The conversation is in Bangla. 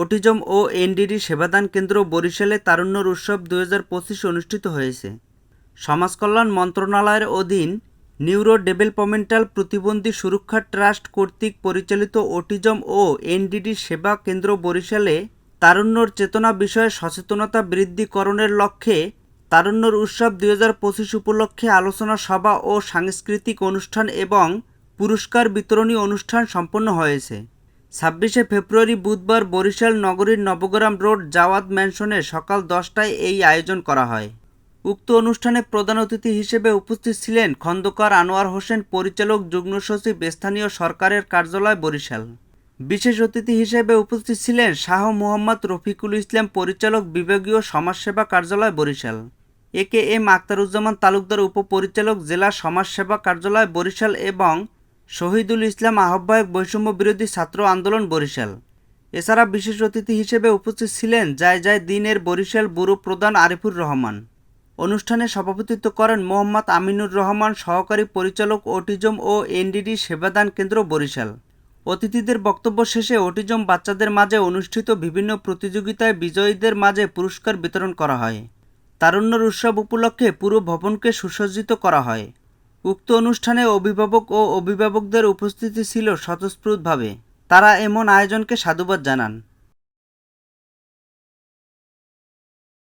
অটিজম ও এনডিডি সেবাদান কেন্দ্র বরিশালে তারুণ্যর উৎসব দুই হাজার পঁচিশ অনুষ্ঠিত হয়েছে। সমাজকল্যাণ মন্ত্রণালয়ের অধীন নিউরো ডেভেলপমেন্টাল প্রতিবন্ধী সুরক্ষা ট্রাস্ট কর্তৃক পরিচালিত অটিজম ও এনডিডি সেবা কেন্দ্র বরিশালে তারুণ্যর চেতনা বিষয়ে সচেতনতা বৃদ্ধিকরণের লক্ষ্যে তারুণ্যর উৎসব দুই হাজার পঁচিশ উপলক্ষে আলোচনা সভা ও সাংস্কৃতিক অনুষ্ঠান এবং পুরস্কার বিতরণী অনুষ্ঠান সম্পন্ন হয়েছে। ছাব্বিশে ফেব্রুয়ারি বুধবার বরিশাল নগরীর নবগ্রাম রোড জাওয়াদ ম্যানশনে সকাল দশটায় এই আয়োজন করা হয়। উক্ত অনুষ্ঠানে প্রধান অতিথি হিসেবে উপস্থিত ছিলেন খন্দকার আনোয়ার হোসেন, পরিচালক যুগ্ম সচিব, স্থানীয় সরকারের কার্যালয় বরিশাল। বিশেষ অতিথি হিসেবে উপস্থিত ছিলেন শাহ মোহাম্মদ রফিকুল ইসলাম, পরিচালক বিভাগীয় সমাজসেবা কার্যালয় Barishal. A K M Akhtaruzzaman Talukdar, উপপরিচালক জেলা সমাজসেবা কার্যালয় বরিশাল এবং শহীদুল ইসলাম আহ্বায়ক বৈষম্য বিরোধী ছাত্র আন্দোলন বরিশাল। এছাড়া বিশেষ অতিথি হিসেবে উপস্থিত ছিলেন যায় যায় দিনের বরিশাল ব্যুরো প্রধান আরিফুর রহমান। অনুষ্ঠানে সভাপতিত্ব করেন মোহাম্মদ আমিনুর রহমান, সহকারী পরিচালক অটিজম ও এনডিডি সেবাদান কেন্দ্র বরিশাল। অতিথিদের বক্তব্য শেষে অটিজম বাচ্চাদের মাঝে অনুষ্ঠিত বিভিন্ন প্রতিযোগিতায় বিজয়ীদের মাঝে পুরস্কার বিতরণ করা হয়। তারুণ্যর উৎসব উপলক্ষে পুরো ভবনকে সুসজ্জিত করা হয়। উক্ত অনুষ্ঠানে অভিভাবক ও অভিভাবকদের উপস্থিতি ছিল স্বতঃস্ফূর্তভাবে। তারা এমন আয়োজনকে সাধুবাদ জানান।